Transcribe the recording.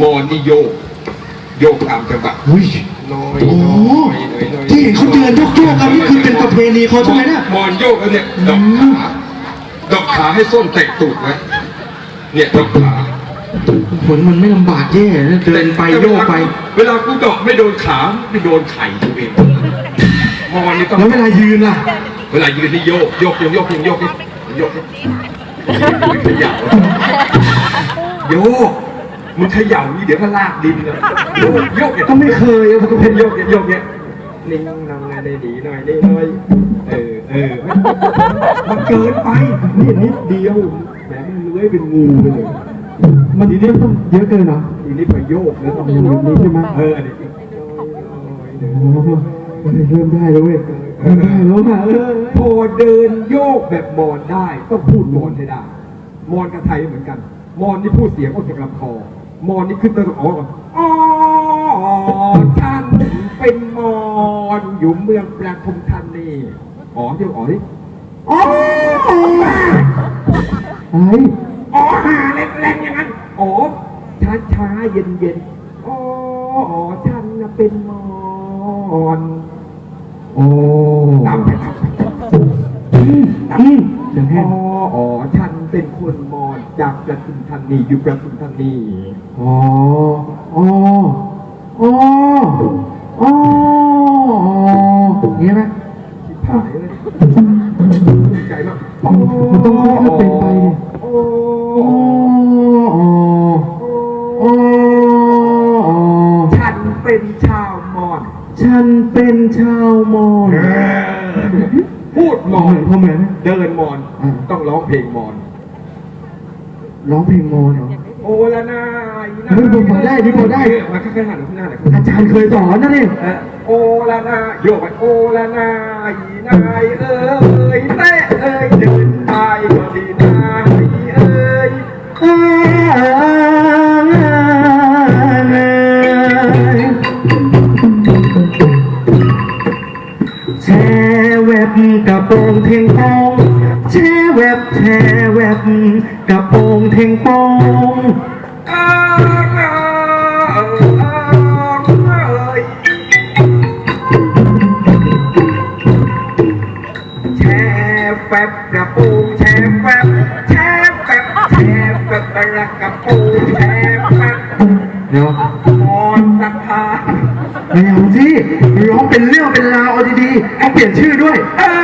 มอนนี่โยก โยกตามจังหวะอุ้ยน้อยโอ้น้อยน้อยน้อยที่เห็นเขาเดินโยกๆกันนี่คือเป็นประเพณีเขาใช่ไหมเนี่ยมอนโยกแล้วเนี่ยดอกขาดอกขาให้ส้นเตะตูดไว้เนี่ยดอกขาผลมันไม่ลำบากแย่นะเดินไปโยกไป เวลากูดอกไม่โดนขาไม่โดนไข่ตัวเองมอนนี่ต้องแล้วเวลายืนล่ะ เวลายืนนี่โยกโยกยังโยกยังโยกยังโยกยังขยับโยก มึงเขย่านี่เดี๋ยวก็ลากดินเลยโยกโยกอย่างก็ไม่เคยผมก็เป็เป็นนโยโยกกเนี่ยโยกเนี่ยนิ่งนำไงได้ดีหน่อยได้หน่อยเออเออมันเกินไปนี่นิดเดียวแหมมันเลื้อยเป็นงูไปเลยมันนี่ต้องเยอะเกินเหรอทีนี้ไปโยกแล้วต้องอย่างนี้ใช่ไหมเอออันนี้โอ้โหเริ่มได้แล้วเว้ยเริ่มได้แล้วค่ะเออพอเดินโยกแบบมอนได้ต้องพูดมอนให้ได้มอนกับไทยเหมือนกัน มอนนี่พูดเสียงออกจากลำคอ มอนนี่ขึ้นต้นอ๋อก่อนอ๋อท่านเป็นมอนอยู่เมืองประทุมธานีอ๋อเดี๋ยวอ๋อดิอ๋อไอ้อ๋อหาแรงๆอย่างนั้นอ๋อช้าช้าๆเย็นเย็นๆอ๋ออ๋อท่านน่ะเป็นมอนโอ้ตามไปตามไปอืมอืมเสียงอ๋แห้องอ๋อฉัน เป็นคนมอญจากประทุมธานีอยู่ประทุมธานีอ๋ออ๋ออ๋ออ๋ออย่างเงี้ยไหมชิบหายเลยภูมิใจมากมันต้องค่อยๆเป็นไปดิโอ้อ๋ออ๋ออ๋ออ๋อฉันเป็นชาวมอญฉันเป็นชาวมอญพูดมพออเหมืญอนพอเหมือนเดินมอญอ่าต้องร้องเพลงมอญ ร้องเพลงมอญเหรอ โอละนายเฮ้ยผมพอได้ดิพอได้เมาแค่ๆหันข้างหน้าหน่อยอาจารย์เคยสอนนะเนี่ยเออโอละนายโยกไปโอละนายนายเอ้ยเต้เอ้ยเดินไปก็ดีนายเอ้ยแช่แวบกระโปรงเทงปอง แช่แวบแช่แวบกระโปรงเทงปงอ้างอ้างอ้างเอ้ยแช่แฟบกระปูแช่แฟบแช่แฟบแช่แฟบกระกระปูแช่แฟบเดี๋ยวมอนสักพาไม่เอาสิร้องเป็นเรื่องเป็นราวเอาดีๆเอาเปลี่ยนชื่อด้วยเออ